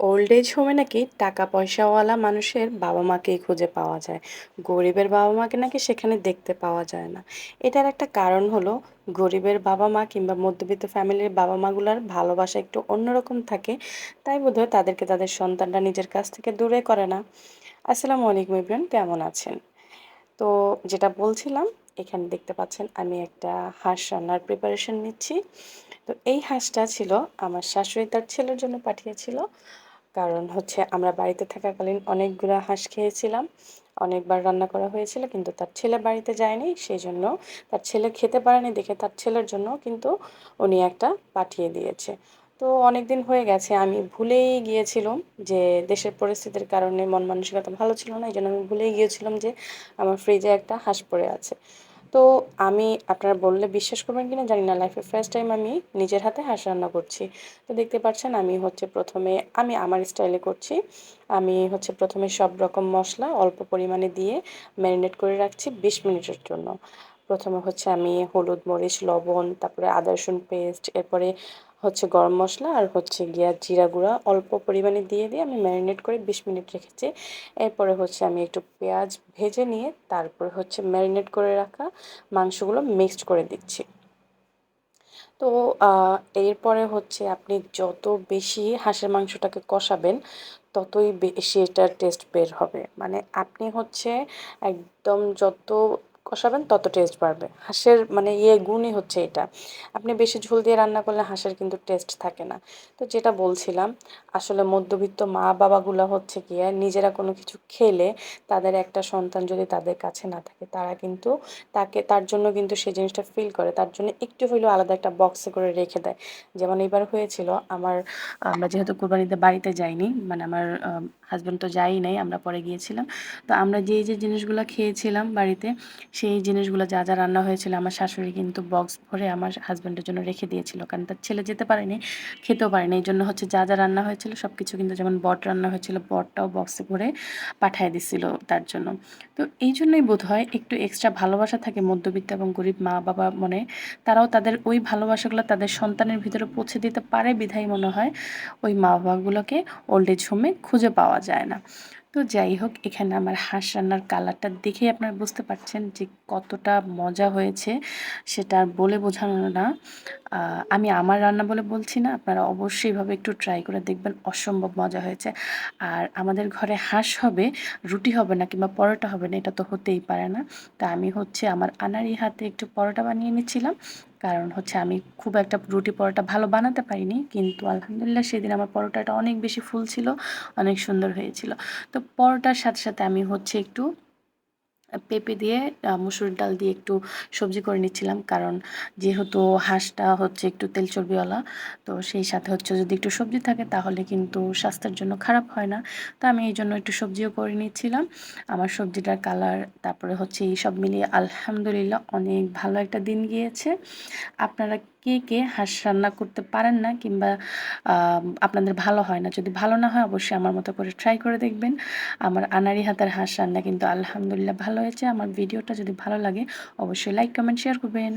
Old age হোমে নাকি টাকা পয়সাওয়ালা মানুষের বাবা মাকেই খুঁজে পাওয়া যায়। গরিবের বাবা মাকে নাকি সেখানে দেখতে পাওয়া যায় না। এটার একটা কারণ হলো, গরিবের বাবা মা কিংবা মধ্যবিত্ত ফ্যামিলির বাবা মাগুলার ভালোবাসা একটু অন্যরকম থাকে, তাই বোধহয় তাদেরকে তাদের সন্তানরা নিজের কাছ থেকে দূরে করে না। আসসালামু আলাইকুম ইব্রান কেমন আছেন? তো যেটা বলছিলাম, এখানে দেখতে পাচ্ছেন আমি একটা হাঁস রান্নার প্রিপারেশন নিচ্ছি। তো এই হাঁসটা ছিল আমার শাশুড়ি তার ছেলের জন্য পাঠিয়েছিল। কারণ হচ্ছে আমরা বাড়িতে থাকাকালীন অনেকগুলো হাঁস খেয়েছিলাম, অনেকবার রান্না করা হয়েছিল কিন্তু তার ছেলে বাড়িতে যায়নি সেই জন্য তার ছেলে খেতে পারেনি দেখে তার ছেলের জন্য কিন্তু উনি একটা পাঠিয়ে দিয়েছে। তো অনেক দিন হয়ে গেছে, আমি ভুলেই গিয়েছিলাম যে দেশের পরিস্থিতির কারণে মন মানসিকতা ভালো ছিল না এই জন্য আমি ভুলেই গিয়েছিলাম যে আমার ফ্রিজে একটা হাঁস পড়ে আছে। তো আমি, আপনারা বললে বিশ্বাস করবেন কিনা জানি না লাইফে ফার্স্ট টাইম আমি নিজের হাতে হাঁস রান্না করছি। তো দেখতে পাচ্ছেন আমি হচ্ছে প্রথমে, আমি আমার স্টাইলে করছি। আমি হচ্ছে প্রথমে সব রকম মশলা অল্প পরিমাণে দিয়ে ম্যারিনেট করে রাখছি বিশ মিনিটের জন্য। প্রথমে হচ্ছে আমি হলুদ মরিচ, লবণ, তারপরে আদা রসুন পেস্ট এরপরে হচ্ছে গরম মশলা আর হচ্ছে গিয়া জিরা গুঁড়া অল্প পরিমাণে দিয়ে দিয়ে আমি ম্যারিনেট করে বিশ মিনিট রেখেছি। এরপরে হচ্ছে আমি একটু পেঁয়াজ ভেজে নিয়ে তারপরে হচ্ছে ম্যারিনেট করে রাখা মাংসগুলো মিক্সড করে দিচ্ছি। তো এরপরে হচ্ছে আপনি যত বেশি হাঁসের মাংসটাকে কষাবেন, ততই বেশি এটার টেস্ট বের হবে। মানে আপনি হচ্ছে একদম যত কষাবেন, তত টেস্ট বাড়বে। হাঁসের মানে ইয়ে গুণই হচ্ছে এটা। আপনি বেশি ঝোল দিয়ে রান্না করলে হাঁসের কিন্তু টেস্ট থাকে না। তো যেটা বলছিলাম, আসলে মধ্যবিত্ত মা বাবাগুলো হচ্ছে গিয়ে নিজেরা কোনো কিছু খেলে তাদের একটা সন্তান যদি তাদের কাছে না থাকে, তারা কিন্তু তাকে, তার জন্য কিন্তু সেই জিনিসটা ফিল করে। তার জন্য একটু হলেও আলাদা একটা বক্সে করে রেখে দেয়। যেমন এবার হয়েছিল, আমার, আমরা যেহেতু কোরবানিতে বাড়িতে যাইনি মানে আমার হাজব্যান্ড তো যাই নাই, আমরা পরে গিয়েছিলাম। তো আমরা যেই যে জিনিসগুলো খেয়েছিলাম বাড়িতে সেই জিনিসগুলো যা যা রান্না হয়েছিল আমার শাশুড়ি কিন্তু বক্স ভরে আমার হাজব্যান্ডের জন্য রেখে দিয়েছিল। কারণ তার ছেলে যেতে পারেনি, খেতেও পারেনি। এই জন্য হচ্ছে যা যা রান্না হয়েছিল সব কিছু কিন্তু যেমন বট রান্না হয়েছিল, বটটাও বক্সে ভরে পাঠিয়ে দিছিল তার জন্য। তো এই জন্যই বোধ হয় একটু এক্সট্রা ভালোবাসা থাকে মধ্যবিত্ত এবং গরিব মা বাবা মনে। তারাও তাদের ওই ভালোবাসাগুলো তাদের সন্তানের ভিতরে পৌঁছে দিতে পারে বিধাই মনে হয়। ওই মা বাবাগুলোকে ওল্ড এজ হোমে খুঁজে পাওয়া যায় না। তো যাই হোক, এখানে আমার হাঁস রান্নার কালারটা দেখে আপনারা বুঝতে পারছেন যে কতটা মজা হয়েছে, সেটা আর বলে বোঝানো না। আমি আমার রান্না বলে বলছি না, আপনারা অবশ্যইভাবে একটু ট্রাই করে দেখবেন, অসম্ভব মজা হয়েছে। আর আমাদের ঘরে হাঁস হবে, রুটি হবে না কিংবা পরোটা হবে না, এটা তো হতেই পারে না। তা আমি হচ্ছে আমার আনারি হাতে একটু পরোটা বানিয়ে নিচ্ছিলাম, কারণ হচ্ছে আমি খুব একটা রুটি পরোটা ভালো বানাতে পারিনি, কিন্তু আলহামদুলিল্লাহ সেদিন আমার পরোটাটা অনেক বেশি ফুল ছিল, অনেক সুন্দর হয়েছিল। তো পরোটার সাথে সাথে আমি হচ্ছে একটু পেঁপে দিয়ে মুসুর ডাল দিয়ে একটু সবজি করে নিচ্ছিলাম। কারণ যেহেতু হাঁসটা হচ্ছে একটু তেল চর্বিওয়ালা, তো সেই সাথে হচ্ছে যদি একটু সবজি থাকে তাহলে কিন্তু স্বাস্থ্যের জন্য খারাপ হয় না। তো আমি এই জন্য একটু সবজিও করে নিচ্ছিলাম। আমার সবজিটার কালার, তারপরে হচ্ছে এই সব মিলিয়ে আলহামদুলিল্লাহ অনেক ভালো একটা দিন গিয়েছে। আপনারা কে কে হাঁস রান্না করতে পারেন না কিংবা আপনাদের ভালো হয় না। যদি ভালো না হয়, অবশ্যই আমার মতো করে ট্রাই করে দেখবেন। আমার আনারি হাতের হাঁস রান্না কিন্তু আলহামদুলিল্লাহ ভালো হয়েছে। আমার ভিডিওটা যদি ভালো লাগে, অবশ্যই লাইক কমেন্ট শেয়ার করবেন।